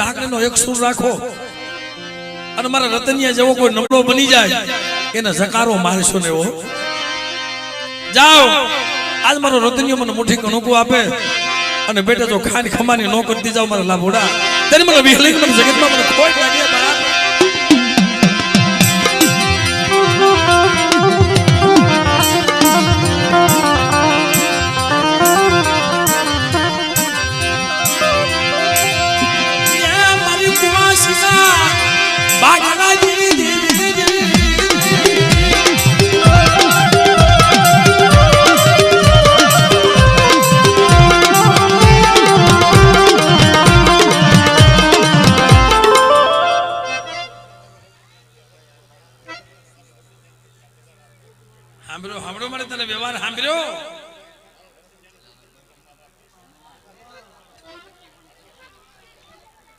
ઢાકણીનો એક સુર રાખો. અને મારા રતનિયા જેવો કોઈ નબળો બની જાય, એને જકારો મારશો ને એવો. જાઓ. આજ મારો રતનિયો મને મુઠ્ઠી કણુકું આપે. અને બેટા, જો ખાની ખમાની નો કરતી જાવ મારા લાભોડા. તેને મને વિહલી મને જગતમાં મને ખોટ લાગે સાંભળ્યો સાંભળ્યો મારે તને વ્યવહાર સાંભળ્યો